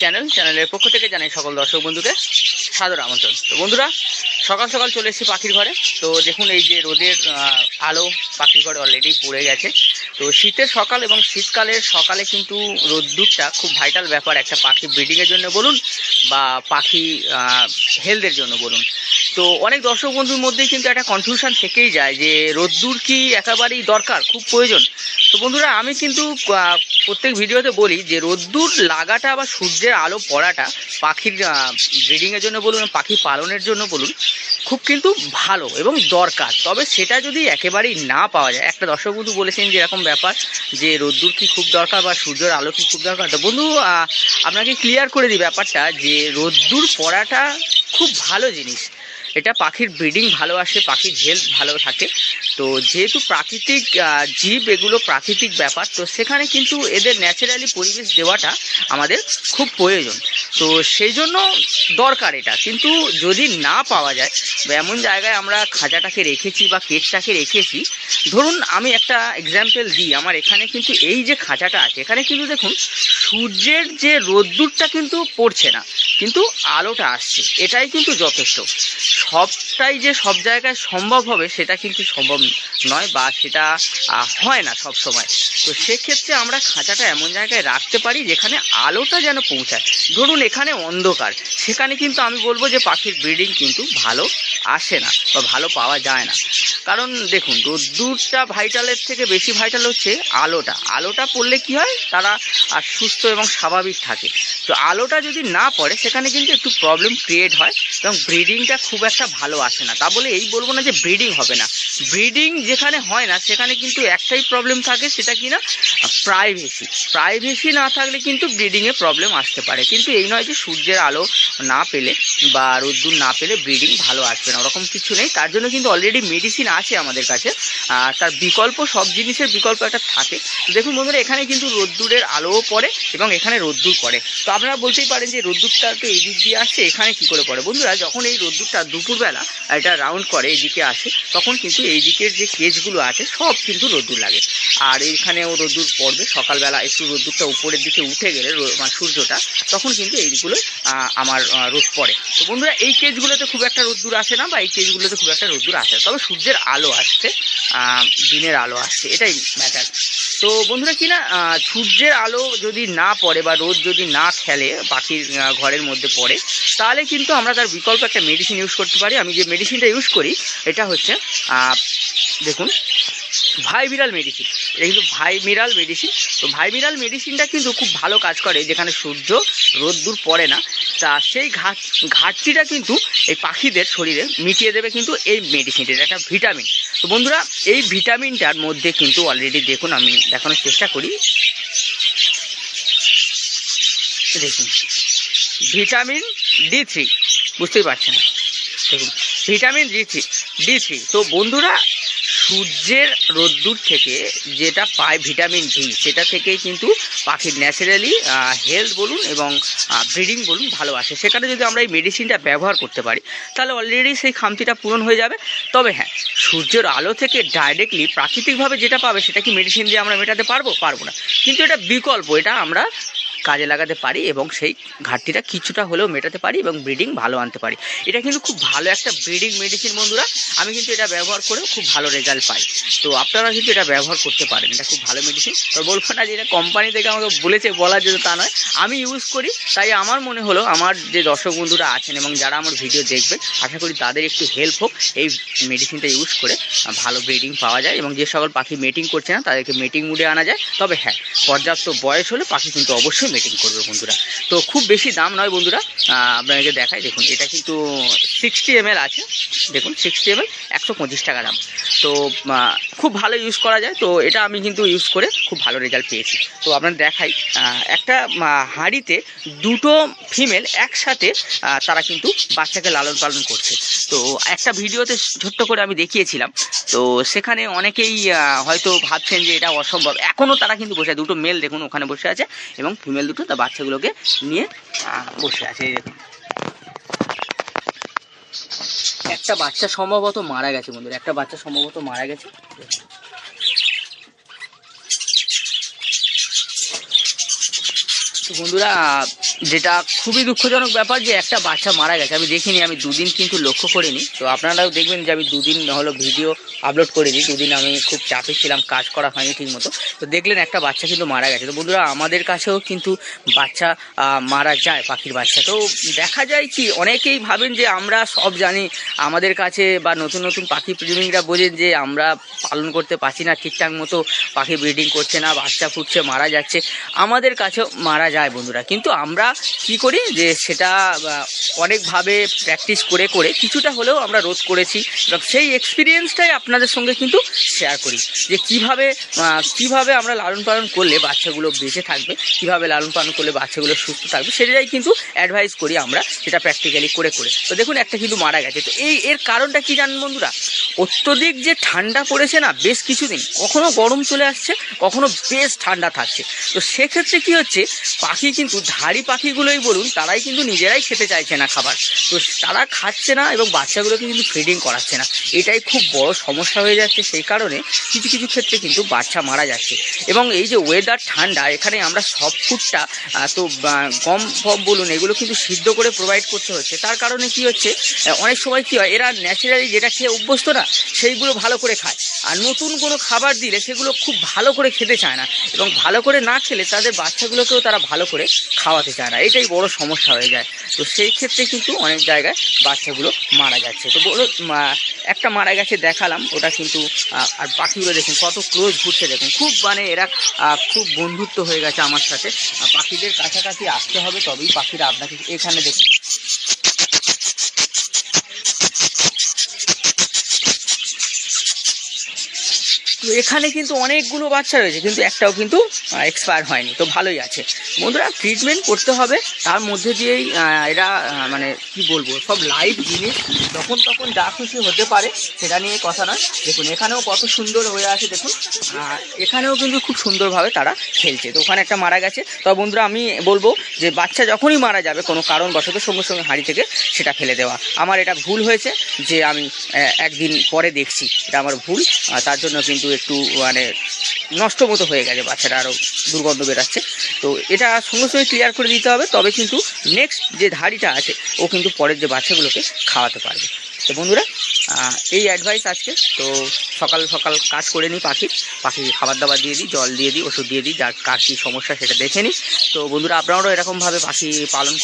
Channel চ্যানেলের পক্ষ থেকে জানাই সকল দর্শক বন্ধুদের সাদর আমন্ত্রণ। তো বন্ধুরা, সকাল সকাল চলে এসেছি পাখির ঘরে। তো দেখুন, এই যে রোদের আলো পাখির ঘরে অলরেডি পড়ে গেছে। তো শীতের সকাল এবং শীতকালের সকালে কিন্তু রোদ্দুরটা খুব ভাইটাল ব্যাপার একটা পাখি ব্রিডিংয়ের জন্য বলুন বা পাখি হেলথের জন্য বলুন। তো অনেক দর্শক বন্ধুর মধ্যেই কিন্তু একটা কনফিউশন থেকেই যায় যে রোদ্দুর কি একেবারেই দরকার? খুব প্রয়োজন। তো বন্ধুরা, আমি কিন্তু প্রত্যেক ভিডিওতে বলি যে রোদ্দুর লাগাটা বা সূর্যের আলো পড়াটা পাখির ব্রিডিংয়ের জন্য বলুন, পাখি পালনের জন্য বলুন, খুব কিন্তু ভালো এবং দরকার। তবে সেটা যদি একেবারেই না পাওয়া যায়, একটা দর্শক বন্ধু বলেছেন যে এরকম ব্যাপার যে রোদ্দুর কি খুব দরকার বা সূর্যের আলো কি খুব দরকার। তো বন্ধু আপনাকে ক্লিয়ার করে দিই ব্যাপারটা যে রোদ্দুর পড়াটা খুব ভালো জিনিস। এটা পাখির ব্রিডিং ভালো আসে, পাখির হেলথ ভালো থাকে। তো যেহেতু প্রাকৃতিক জীব এগুলো প্রাকৃতিক ব্যাপার, তো সেখানে কিন্তু এদের ন্যাচারালি পরিবেশ দেওয়াটা আমাদের খুব প্রয়োজন। তো সেই জন্য দরকার এটা। কিন্তু যদি না পাওয়া যায় এমন জায়গায় আমরা খাঁচাটাকে রেখেছি বা কেকটাকে রেখেছি, ধরুন আমি একটা এক্সাম্পল দিই, আমার এখানে কিন্তু এই যে খাঁচাটা আছে, এখানে কিন্তু দেখুন সূর্যের যে রোদ্দুরটা কিন্তু পড়ছে না, কিন্তু আলোটা আসছে, এটাই কিন্তু যথেষ্ট। সবটাই যে সব জায়গায় সম্ভব হবে, সেটা কিন্তু সম্ভব নয় বা সেটা হয় না সব সময়। তো সেক্ষেত্রে আমরা খাঁচাটা এমন জায়গায় রাখতে পারি যেখানে আলোটা যেন পৌঁছায়। ধরুন এখানে অন্ধকার, সেখানে কিন্তু আমি বলব যে পাখির ব্রিডিং কিন্তু ভালো আসে না বা ভালো পাওয়া যায় না। কারণ দেখুন রোদ্দুরটা ভাইটালের থেকে বেশি ভাইটাল হচ্ছে আলোটা। আলোটা পড়লে কি হয়? তারা আর সুস্থ এবং স্বাভাবিক থাকে। তো আলোটা যদি না পড়ে, সেখানে কিন্তু একটু প্রবলেম ক্রিয়েট হয়। এবং ব্রিডিংটা খুব একটা ভালো আসে না। তা বলে এই বলব না যে ব্রিডিং হবে না। ব্রিডিং যেখানে হয় না, সেখানে কিন্তু একটাই প্রবলেম থাকে, সেটা কি না? প্রাইভেসি প্রাইভেসি না থাকলে কিন্তু ব্রিডিংয়ে প্রবলেম আসতে পারে। কিন্তু এই নয় যে সূর্যের আলো না পেলে বা রোদ্দুর না পেলে ব্রিডিং ভালো আসবে না, ওরকম কিছু নেই। তার জন্য কিন্তু অলরেডি মেডিসিন আছে আমাদের কাছে। আর তার বিকল্প, সব জিনিসের বিকল্প একটা থাকে। দেখুন বন্ধুরা, এখানে কিন্তু রোদ্দুরের আলোও পড়ে এবং এখানে রোদ্দুর পড়ে। তো আপনারা বলতেই পারেন যে রোদ্দুরটা তো এই দিক দিয়ে আসছে, এখানে কি করে পড়ে? বন্ধুরা, যখন এই রোদ্দুরটা দুপুরবেলা এটা রাউন্ড করে এইদিকে আসে, তখন কিন্তু এই দিকের যে কেজগুলো আছে, সব কিন্তু রোদ্দুর লাগে। আর এইখানেও রোদ্দুর পড়বে। সকালবেলা একটু রোদ্দুরটা উপরের দিকে উঠে গেলে মানে সূর্যটা, তখন কিন্তু এইগুলো আমার রোদ পড়ে। তো বন্ধুরা, এই কেজগুলোতে খুব একটা রোদ্দুর আসে না বা এই কেজগুলোতে খুব একটা রোদ্দুর আসে না। তবে সূর্যের আলো আসছে দিনের আলো আসছে, এটাই ম্যাটার তো বন্ধুরা, কি না সূর্যের আলো যদি না পড়ে বা রোদ যদি না খেলে, পাখির ঘরের মধ্যে পড়ে তাহলে কিন্তু আমরা তার বিকল্প একটা মেডিসিন ইউজ করতে পারি। আমি যে মেডিসিনটা ইউজ করি, এটা হচ্ছে দেখুন ভাইবিরাল মেডিসিন এটা কিন্তু ভাইমিরাল মেডিসিন তো ভাইমিরাল মেডিসিনটা কিন্তু খুব ভালো কাজ করে, যেখানে সূর্য রোদ্দুর পড়ে না। তা সেই ঘাট, ঘাটতিটা কিন্তু এই পাখিদের শরীরে মিটিয়ে দেবে কিন্তু এই মেডিসিনটা এটা একটা ভিটামিন তো বন্ধুরা, এই ভিটামিনটার মধ্যে কিন্তু অলরেডি দেখুন, আমি দেখানোর চেষ্টা করি। দেখুন। Vitamin D three. বুঝতেই পারছেন? দেখুন, vitamin D three D three. তো বন্ধুরা, সূর্যের রোদ্দুর থেকে যেটা পায় ভিটামিন ডি, সেটা থেকেই কিন্তু পাখির ন্যাচারালি হেলথ বলুন এবং ব্রিডিং বলুন ভালো আসে সেখানে যদি আমরা এই মেডিসিনটা ব্যবহার করতে পারি, তাহলে অলরেডি সেই খামতিটা পূরণ হয়ে যাবে। তবে হ্যাঁ সূর্যের আলো থেকে ডাইরেক্টলি প্রাকৃতিকভাবে যেটা পাবে, সেটা কি মেডিসিন দিয়ে আমরা মেটাতে পারব? পারব না। কিন্তু এটা বিকল্প, এটা আমরা কাজে লাগাতে পারি এবং সেই ঘাটতিটা কিছুটা হলেও মেটাতে পারি এবং ব্রিডিং ভালো আনতে পারি। এটা কিন্তু খুব ভালো একটা ব্রিডিং মেডিসিন বন্ধুরা। আমি কিন্তু এটা ব্যবহার করেও খুব ভালো রেজাল্ট পাই। তো আপনারা কিন্তু এটা ব্যবহার করতে পারেন। এটা খুব ভালো মেডিসিন তো বলব না যে এটা কোম্পানি থেকে আমাকে বলেছে বলা যেত তা নয়। আমি ইউজ করি, তাই আমার মনে হলো আমার যে দর্শক বন্ধুরা আছেন এবং যারা আমার ভিডিও দেখবে আশা করি তাদের একটু হেল্প হোক এই মেডিসিনটা ইউজ করে ভালো ব্রিডিং পাওয়া যায় এবং যে সকল পাখি মেটিং করছে না, তাদেরকে মেটিং মুডে আনা যায়। তবে হ্যাঁ পর্যাপ্ত বয়স হলে পাখি কিন্তু অবশ্যই মেটিং করবে বন্ধুরা। তো খুব বেশি দাম নয় বন্ধুরা আপনাদেরকে দেখাই। দেখুন, এটা কিন্তু সিক্সটি এম আছে। দেখুন সিক্সটি এম একশো পঁচিশ টাকা দাম। তো খুব ভালো ইউজ করা যায়। তো, এটা আমি কিন্তু ইউজ করে খুব ভালো রেজাল্ট পেয়েছি। তো আপনার দেখাই একটা হাঁড়িতে দুটো ফিমেল একসাথে তারা কিন্তু বাচ্চাকে লালন পালন করছে। তো একটা ভিডিওতে ছোট্ট করে আমি দেখিয়েছিলাম। তো সেখানে অনেকেই হয়তো ভাবছেন যে এটা অসম্ভব। এখনও তারা কিন্তু বসে দুটো মেল দেখুন, ওখানে বসে আছে এবং ফিমেল দুটো তার বাচ্চাগুলোকে নিয়ে বসে আছে। দেখুন। একটা বাচ্চা সম্ভবত মারা গেছে বন্ধুরা। একটা বাচ্চা সম্ভবত মারা গেছে। বন্ধুরা যেটা খুবই দুঃখজনক ব্যাপার যে একটা বাচ্চা মারা গেছে। আমি দেখিনি, আমি দুদিন কিন্তু লক্ষ্য করিনি। তো আপনারাও দেখবেন যে আমি দুদিন হলো ভিডিও আপলোড করিনি। দুদিন আমি খুব চাপে ছিলাম, কাজ করা হয়নি ঠিক মতো তো দেখলেন একটা বাচ্চা কিন্তু মারা গেছে। তো বন্ধুরা, আমাদের কাছেও কিন্তু বাচ্চা মারা যায়, পাখির বাচ্চা। তো দেখা যায় কি, অনেকেই ভাবেন যে আমরা সব জানি, আমাদের কাছে বা নতুন নতুন পাখি প্রেমীরা বোঝেন যে আমরা পালন করতে পারছি না ঠিকঠাক মতো, পাখি ব্রিডিং করছে না, বাচ্চা ফুটছে, মারা যাচ্ছে। আমাদের কাছেও মারা যায় বন্ধুরা। কিন্তু আমরা কি করি যে সেটা অনেকভাবে প্র্যাকটিস করে করে কিছুটা হলেও আমরা রোধ করেছি। এবং সেই এক্সপিরিয়েন্সটাই আপনাদের সঙ্গে কিন্তু শেয়ার করি। যে কীভাবে কীভাবে আমরা লালন পালন করলে বাচ্চাগুলো বেঁচে থাকবে, কীভাবে লালন পালন করলে বাচ্চাগুলো সুস্থ থাকবে, সেটাই কিন্তু অ্যাডভাইস করি আমরা, সেটা প্র্যাকটিক্যালি করে করে। তো দেখুন, একটা কিন্তু মারা গেছে। তো এই, এর কারণটা কি জানেন বন্ধুরা? অত্যধিক যে ঠান্ডা পড়েছে না, বেশ কিছুদিন, কখনো গরম চলে আসছে, কখনো বেশ ঠান্ডা থাকছে। তো সেক্ষেত্রে কি হচ্ছে, পাখি কিন্তু ধাড়ি পাখিগুলোই বলুন, তারাই কিন্তু নিজেরাই খেতে চাইছে না খাবার। তো তারা খাচ্ছে না এবং বাচ্চাগুলোকে কিন্তু ফিডিং করাচ্ছে না। এটাই খুব বড় সমস্যা হয়ে যাচ্ছে, সেই কারণে কিছু কিছু ক্ষেত্রে কিন্তু বাচ্চা মারা যাচ্ছে। এবং এই যে ওয়েদার ঠান্ডা, এখানে আমরা সব ফুডটা তো গম, ফম বলুন, এগুলো কিন্তু সিদ্ধ করে প্রোভাইড করতে হচ্ছে। তার কারণে কি হচ্ছে অনেক সময় কি হয়, এরা ন্যাচারালি যেটা খেয়ে অভ্যস্ত না, সেইগুলো ভালো করে খায়। আর নতুন কোনো খাবার দিলে সেগুলো খুব ভালো করে খেতে চায় না। এবং ভালো করে না খেলে তাদের বাচ্চাগুলোকেও তারা ভালো করে খাওয়াতে চায় না। এটাই বড় সমস্যা হয়ে যায়। তো সেই ক্ষেত্রে কিন্তু অনেক জায়গায় বাচ্চাগুলো মারা যাচ্ছে। তো বড় একটা মারা গেছে দেখালাম, ওটা কিন্তু আর পাখিগুলো দেখুন, কত ক্লোজ ঘুরছে দেখুন। খুব মানে এরা খুব বন্ধুত্ব হয়ে গেছে আমার সাথে। পাখিদের কাছাকাছি আসতে হবে, তবেই পাখিরা আপনাকে এখানে দেখুন। তো এখানে কিন্তু অনেকগুলো বাচ্চা রয়েছে, কিন্তু একটাও কিন্তু এক্সপায়ার হয়নি, তো ভালোই আছে। বন্ধুরা ট্রিটমেন্ট করতে হবে, তার মধ্যে দিয়েই এরা মানে কি বলব, সব লাইভ জিনিস, যখন তখন যা খুশি হতে পারে, সেটা নিয়ে কথা নয়। দেখুন, এখানেও কত সুন্দর হয়ে আছে, দেখুন এখানেও কিন্তু খুব সুন্দরভাবে তারা খেলছে। তো ওখানে একটা মারা গেছে। তবে বন্ধুরা, আমি বলব যে বাচ্চা যখনই মারা যাবে, কোনো কারণবশত সঙ্গে সঙ্গে হাঁড়ি থেকে সেটা ফেলে দেওয়া। আমার এটা ভুল হয়েছে যে আমি একদিন পরে দেখছি, এটা আমার ভুল তার জন্য কিন্তু একটু মানে নষ্ট মতো হয়ে গেছে, বাচ্চাটা আরও দুর্গন্ধ বেরাচ্ছে। তো এটা সঙ্গে সঙ্গে ক্লিয়ার করে দিতে হবে, তবে কিন্তু নেক্সট যে ধাড়িটা আছে, ও কিন্তু পরের যে বাচ্চাগুলোকে খাওয়াতে পারবে। তো বন্ধুরা এই অ্যাডভাইস আজকে। তো সকাল সকাল কাজ করে নিই পাখি। পাখি খাবার দাবার দিয়ে দিই, জল দিয়ে দিই, ওষুধ দিয়ে দিই, যার কার কী সমস্যা সেটা দেখে নিই তো বন্ধুরা, আপনারাও এরকমভাবে পাখি পালন